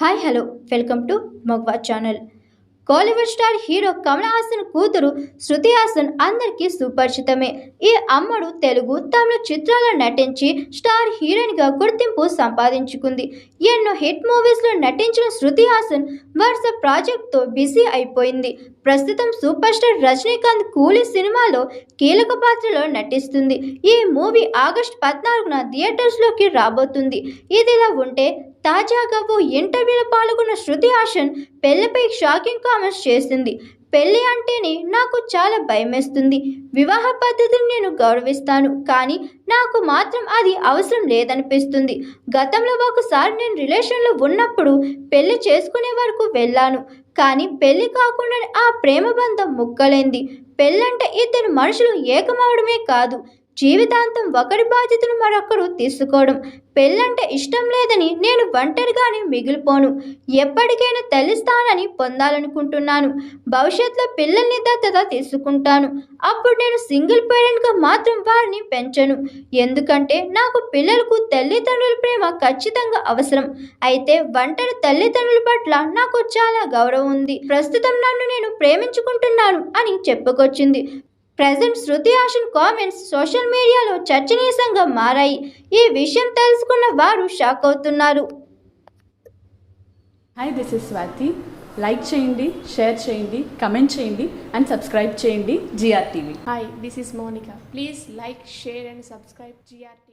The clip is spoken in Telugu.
Hi hello. Welcome to మగ్వా channel. Kollywood star hero Kamal Haasan కూతురు శృతి హాసన్ అందరికీ సుపరిచితమే. ఈ అమ్మడు తెలుగు తమిళ చిత్రాల్లో నటించి స్టార్ హీరోయిన్గా గుర్తింపు సంపాదించుకుంది. ఎన్నో హిట్ మూవీస్లో నటించిన శృతి హాసన్ వరుస ప్రాజెక్ట్తో బిజీ అయిపోయింది. ప్రస్తుతం సూపర్ స్టార్ రజనీకాంత్ కూలీ సినిమాలో కీలక పాత్రలో నటిస్తుంది. ఈ మూవీ ఆగస్టు పద్నాలుగున థియేటర్స్లోకి రాబోతుంది. ఇదిలా ఉంటే తాజాగా ఓ ఇంటర్వ్యూలో పాల్గొన్న శృతి హాసన్ పెళ్ళిపై షాకింగ్ కామెంట్స్ చేసింది. పెళ్ళి అంటేనే నాకు చాలా భయమేస్తుంది. వివాహ పద్ధతిని నేను గౌరవిస్తాను. కానీ నాకు మాత్రం అది అవసరం లేదనిపిస్తుంది. గతంలో ఒకసారి నేను రిలేషన్లో ఉన్నప్పుడు పెళ్ళి చేసుకునే వరకు వెళ్ళాను. కానీ పెళ్ళి కాకుండా ఆ ప్రేమ బంధం ముక్కలైంది. పెళ్ళంటే ఇద్దరు మనుషులు ఏకమవడమే కాదు. జీవితాంతం ఒకరి బాధ్యతను మరొకరు తీసుకోవడం. పెళ్ళంటే ఇష్టం లేదని నేను ఒంటరిగానే మిగిలిపోను. ఎప్పటికైనా తల్లి స్థానాన్ని పొందాలనుకుంటున్నాను. భవిష్యత్తులో పిల్లల్ని దత్తత తీసుకుంటాను. అప్పుడు నేను సింగిల్ పేరెంట్గా మాత్రం వారిని పెంచను. ఎందుకంటే నాకు పిల్లలకు తల్లిదండ్రుల ప్రేమ ఖచ్చితంగా అవసరం. అయితే ఒంటరి తల్లిదండ్రుల పట్ల నాకు చాలా గౌరవం ఉంది. ప్రస్తుతం నన్ను నేను ప్రేమించుకుంటున్నాను అని చెప్పుకొచ్చింది. Present Shruti Haasan comments social మీడియాలో చర్చనీయాంశంగా మారాయి ఈ విషయం తెలుసుకున్న వారు షాక్ అవుతున్నారు hi this is Swathi like చేయండి షేర్ చేయండి కమెంట్ చేయండి అండ్ సబ్స్క్రైబ్ చేయండి G R Hi, this is Monica. Please like, share, and subscribe GRT.